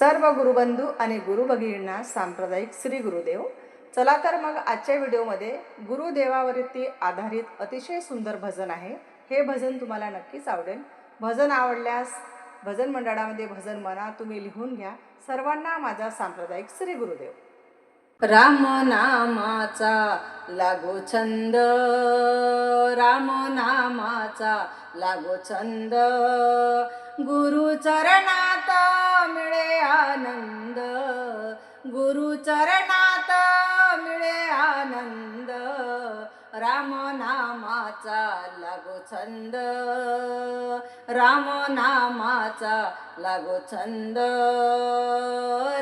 सर्व गुरुबंधू आणि गुरु भगिनींना सांप्रदायिक श्री गुरुदेव. चला तर मग आजच्या व्हिडिओमध्ये गुरुदेवावरती आधारित अतिशय सुंदर भजन आहे. हे भजन तुम्हाला नक्कीच आवडेल. भजन आवडल्यास भजन मंडळामध्ये भजन म्हणा तुम्ही लिहून घ्या. सर्वांना माझा सांप्रदायिक श्री गुरुदेव. राम नामाचा लागो छंद. राम नामाचा लागो छंद. गुरु चरणा गुरु चरणात मिळे आनंद. राम नामाचा लागो छंद. राम नामाचा लागो छंद.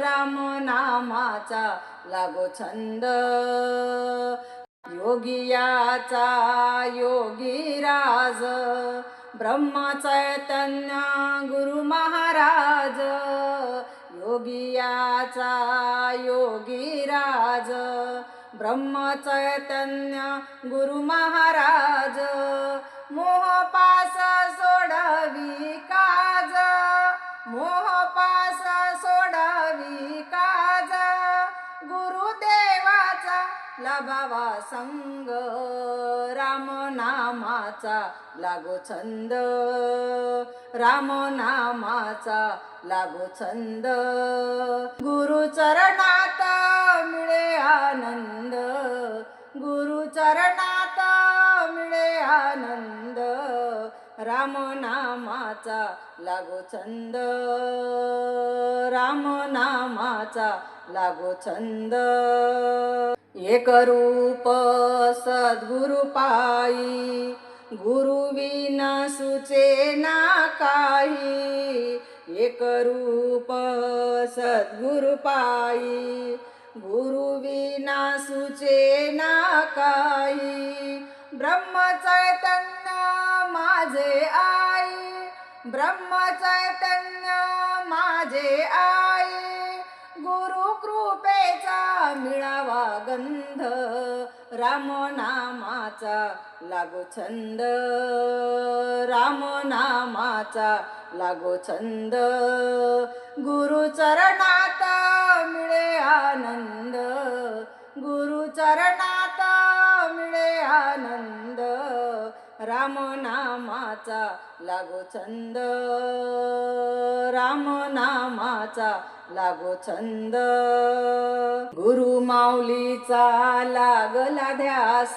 राम नामाचा लागो छंद. योगियाचा योगी राज ब्रह्म चैतन्य गुरु योगियाचा योगी राज ब्रह्म चैतन्य गुरु महाराज मोह पास सोडवी काज मोह पास सोडवी काज गुरुदेवाचा लभावा संग राम नामाचा लागो छंद. राम नामाचा लागो छंद. गुरु चरणात मिळे आनंद. गुरु चरणात मिळे आनंद. राम नामाचा लागो छंद. राम नामाचा लागो छंद. एक रूप सद्गुरु पायी गुरुविना सुचे ना काही एक रूप सद्गुरु पायी सुचे ना काही ब्रह्म चैतन्य माझे आई. ब्रह्म चैतन्य माझे आई गुरु कृपेच गंध राम नामाचा लागो छंद. राम नामाचा लागो छंद. गुरु चरणात मिळे आनंद. गुरु चरणात मिळे आनंद. राम नामाचा लागो छंद. राम नामाचा लागो छंद. गुरु माऊलीचा लागला ध्यास.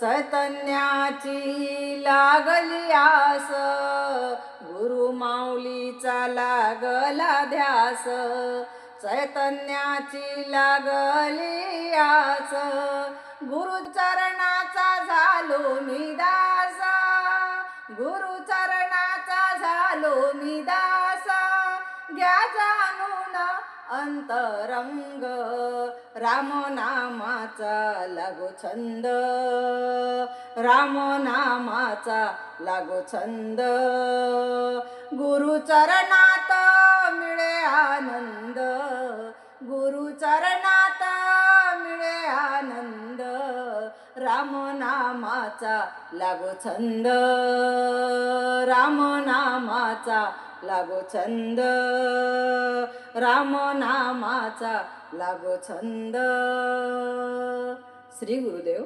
चैतन्याची लागली आस. गुरु माऊलीचा लागला ध्यास. चैतन्याची लागली आस. गुरु चरणाचा झालो मी दास गुरु अंतरंग. राम नामाचा लागो छंद. राम नामाचा लागो छंद. गुरु चरणात मिळे आनंद. गुरु चरणात मिळे आनंद. राम नामाचा लागो छंद. राम नामाचा लागो छंद. राम नामाचा लागो छंद. श्री गुरुदेव.